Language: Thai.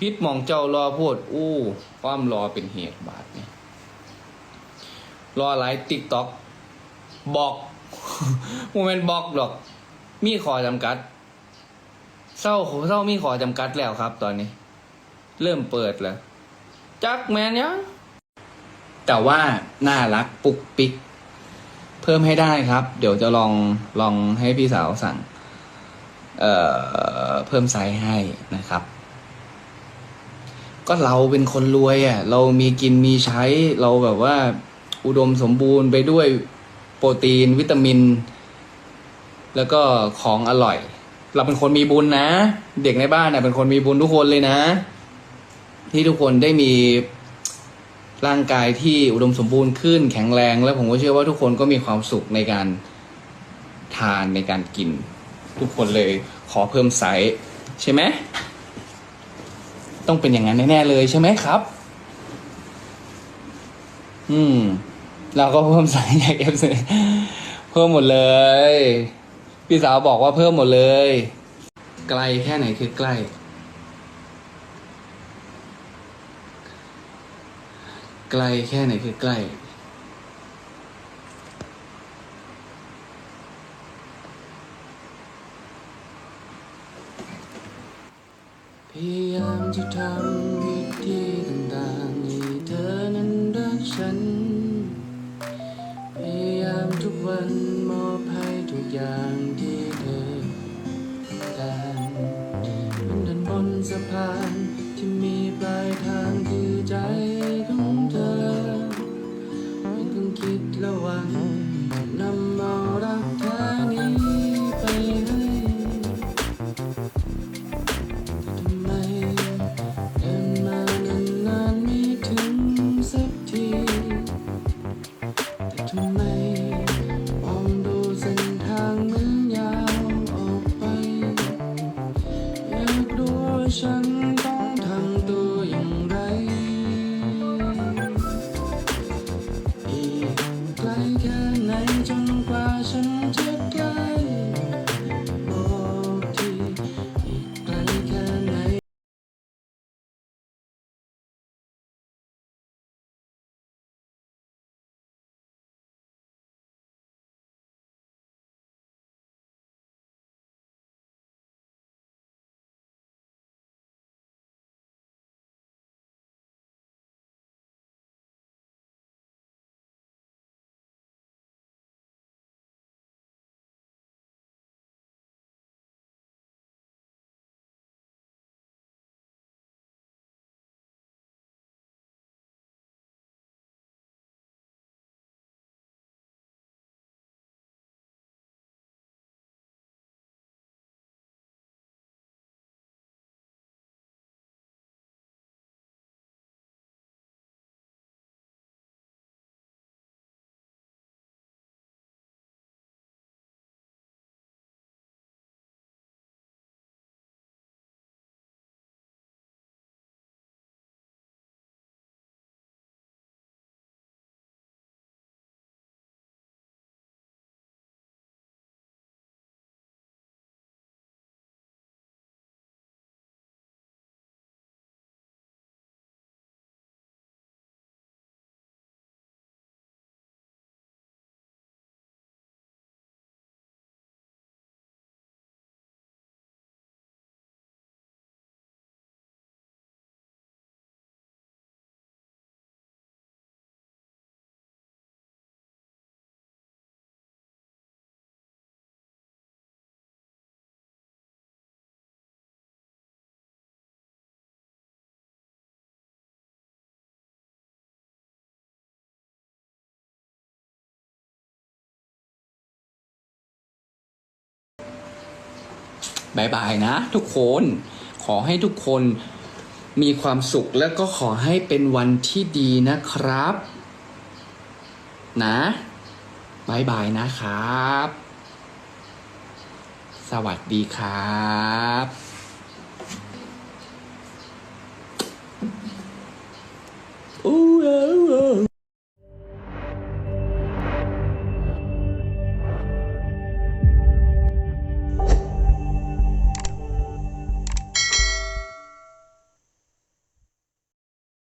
พิษหมองเจ้ารอพูดอู้ความรอเป็นเหตุบาทนี่รอไลฟ์ติ๊กต็อกบอกโมเมนต์บอกหรอก มีขอจำกัดเศร้าเศร้ามีขอจำกัดแล้วครับ ตอนนี้ เริ่มเปิดแล้ว จักแมนยังแต่ว่าน่ารักปุกปิก เพิ่มให้ได้ครับ เดี๋ยวจะลองลองให้พี่สาวสั่ง เอ่อ เพิ่มไซส์ให้นะครับ ก็เราเป็นคนรวยอะ่ะ เรามีกินมีใช้เราแบบว่า อุดมสมบูรณ์ไปด้วยโปรตีนวิตามิน แล้วก็ของอร่อย เราเป็นคนมีบุญนะ เด็กในบ้านเน่ยเป็นคนมีบุญทุกคนเลยนะ ที่ทุกคนได้มีร่างกายที่อุดมสมบูรณ์ขึ้นแข็งแรง แล้วผมก็เชื่อว่าทุกคนก็มีความสุขในการทานในการกิน ทุกคนเลยขอเพิ่มไซส์ใช่ไหม ต้องเป็นอย่างนั้นแน่ๆเลยใช่ไหมครับ อืม เราก็เพิ่มไซส์จากเอฟซเพิ่มหมดเลย พี่สาวบอกว่าเพิ่มหมดเลย ไกลแค่ไหนคือใกล้ ไกลแค่ไหนคือใกล้ พยายามจะทำวิธีต่างๆให้เธอนั้นรักฉัน พยายามทุกวันมอบให้ทุกอย่างที่เธอการเป็นดันบนสะพาน ฉันต้องทำตัวอย่างไร อีกไกลแค่ บายบายนะ ทุกคน ขอให้ทุกคนมีความสุขแล้วก็ขอให้เป็นวันที่ดีนะครับ นะบายบายนะครับ สวัสดีครับ